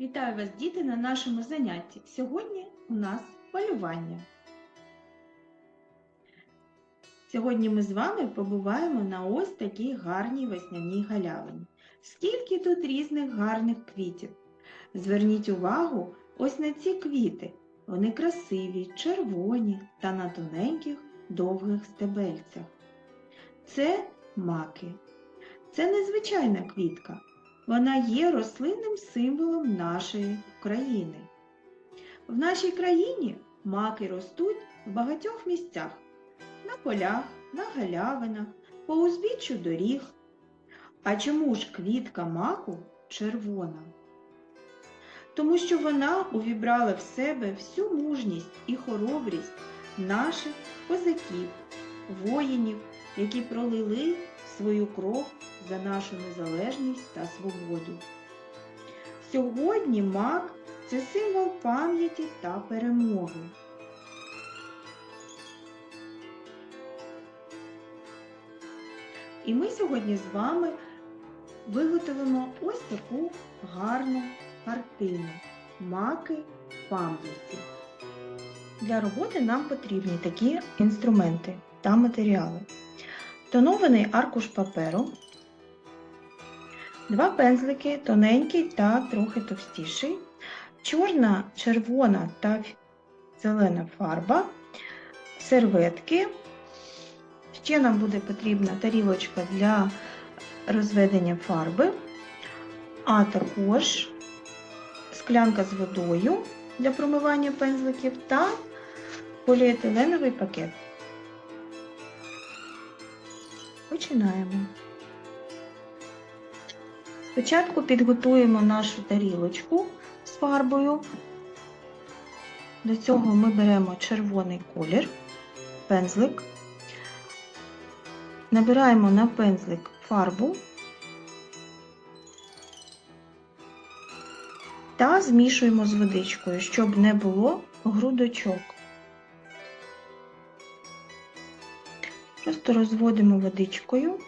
Вітаю вас, діти, на нашому занятті. Сьогодні у нас полювання. Сьогодні ми з вами побуваємо на ось такій гарній весняній галявині. Скільки тут різних гарних квітів. Зверніть увагу ось на ці квіти. Вони красиві, червоні та на тоненьких довгих стебельцях. Це маки. Це незвичайна квітка. Вона є рослинним символом нашої країни. В нашій країні маки ростуть в багатьох місцях на полях, на галявинах, по узбіччю доріг. А чому ж квітка маку червона? Тому що вона увібрала в себе всю мужність і хоробрість наших козаків, воїнів, які пролили свою кров за нашу незалежність та свободу. Сьогодні мак це символ пам'яті та перемоги. І ми сьогодні з вами виготовимо ось таку гарну картину маки пам'яті. Для роботи нам потрібні такі інструменти та матеріали. Тонований аркуш паперу, два пензлики, тоненький та трохи товстіший, чорна, червона та зелена фарба, серветки. Ще нам буде потрібна тарілочка для розведення фарби, а також склянка з водою для промивання пензликів та поліетиленовий пакет. Починаємо. Спочатку підготуємо нашу тарілочку з фарбою. До цього ми беремо червоний колір, пензлик, набираємо на пензлик фарбу та змішуємо з водичкою, щоб не було грудочок. Просто розводимо водичкою,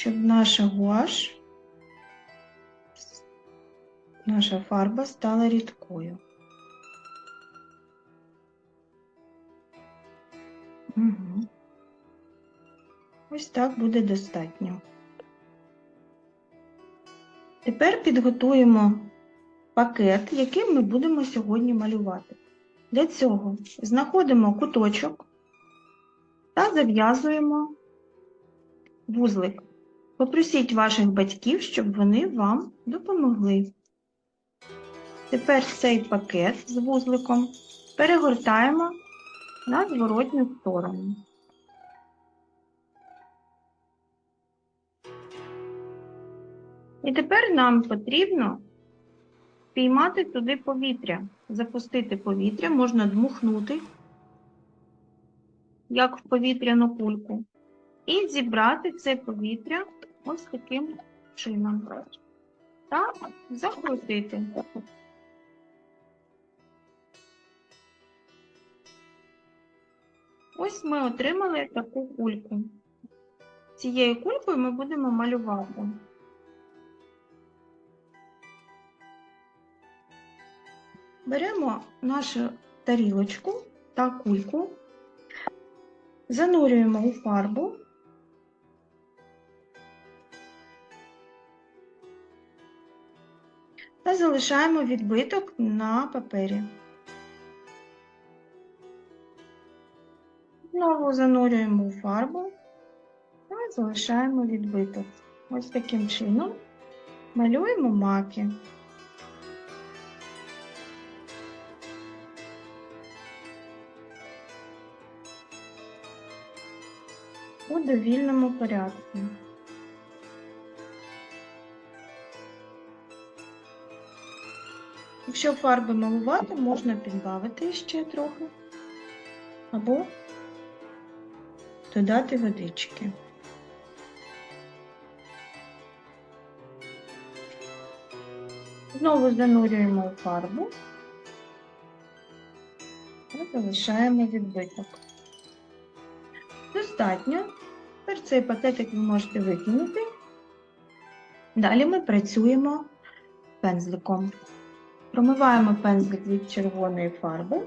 щоб наша гуаш, наша фарба стала рідкою. Угу. Ось так буде достатньо. Тепер підготуємо пакет, яким ми будемо сьогодні малювати. Для цього знаходимо куточок та зав'язуємо вузлик. Попросіть ваших батьків, щоб вони вам допомогли. Тепер цей пакет з вузликом перегортаємо на зворотню сторону. І тепер нам потрібно піймати туди повітря, запустити повітря, можна дмухнути, як в повітряну кульку, і зібрати це повітря ось таким чином. Та закрутити. Ось ми отримали таку кульку. Цією кулькою ми будемо малювати. Беремо нашу тарілочку та кульку, занурюємо у фарбу та залишаємо відбиток на папері. Знову занурюємо у фарбу та залишаємо відбиток. Ось таким чином малюємо маки. у довільному порядку. Якщо фарби малувати, можна підбавити ще трохи або додати водички. Знову занурюємо фарбу та залишаємо відбиток. Достатньо. Тепер цей пакетик ви можете викинути Далі ми працюємо пензликом. Промиваємо пензлик від червоної фарби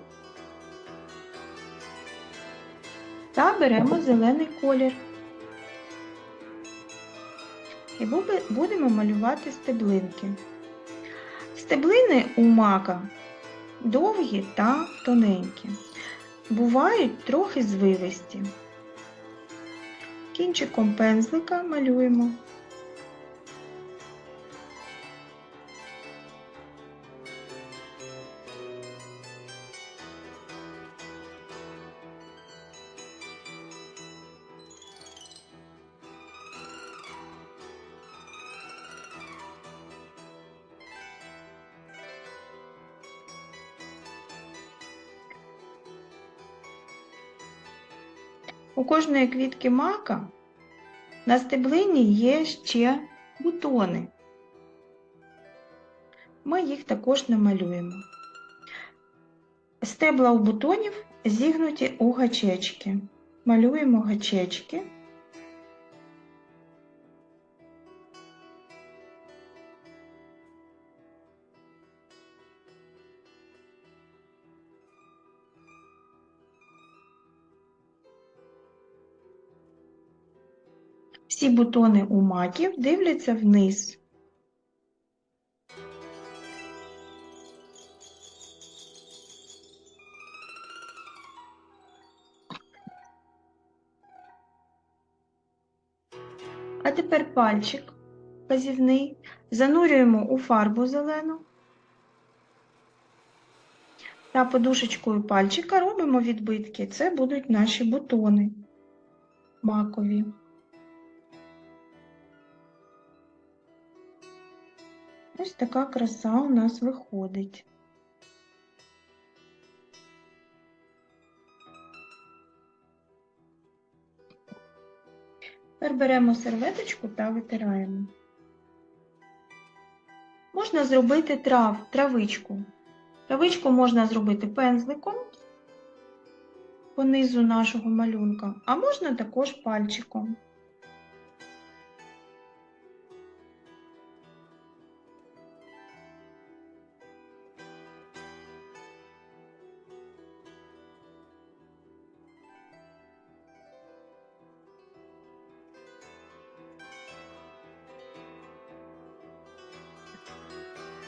та беремо зелений колір. І будемо малювати стеблинки. Стеблини у мака довгі та тоненькі. Бувають трохи звивисті. Кінчиком пензлика малюємо. У кожної квітки мака на стеблині є ще бутони. Ми їх також намалюємо. Стебла у бутонів зігнуті у гачечки. Малюємо гачечки. Всі бутони у маків дивляться вниз. А тепер пальчик вказівний занурюємо у фарбу зелену та подушечкою пальчика робимо відбитки. Це будуть наші бутони макові. Ось така краса у нас виходить. Тепер беремо серветочку та витираємо. Можна зробити трав, травичку. Травичку можна зробити пензликом по низу нашого малюнка, а можна також пальчиком.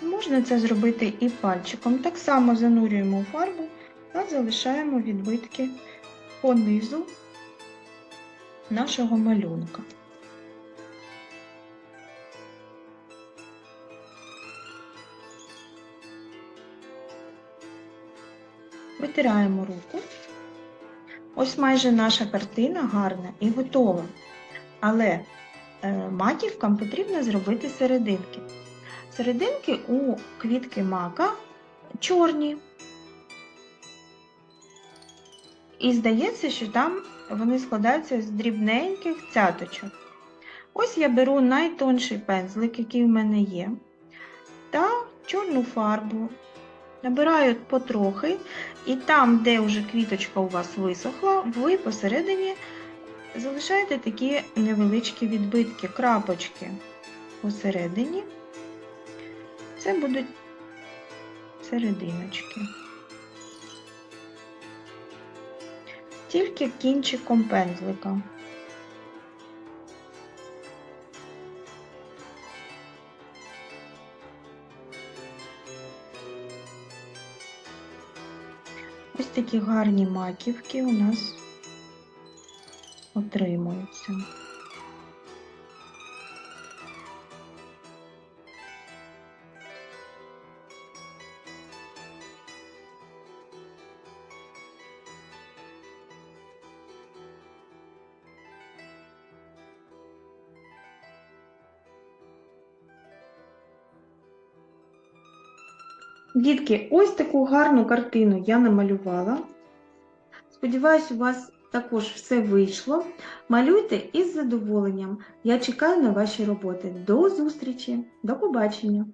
Можна це зробити і пальчиком. Так само занурюємо фарбу та залишаємо відбитки по низу нашого малюнка. Витираємо руку. Ось майже наша картина гарна і готова. Але е, маківкам потрібно зробити серединки. Серединки у квітки мака чорні. І здається, що там вони складаються з дрібненьких цяточок. Ось я беру найтонший пензлик, який в мене є, та чорну фарбу. Набираю потрохи, і там, де вже квіточка у вас висохла, ви посередині залишаєте такі невеличкі відбитки, крапочки посередині. Це будуть серединочки. Тільки кінчиком пензлика. Ось такі гарні маківки у нас отримуються. Дітки, ось таку гарну картину я намалювала. Сподіваюсь, у вас також все вийшло. Малюйте із задоволенням. Я чекаю на ваші роботи. До зустрічі, до побачення!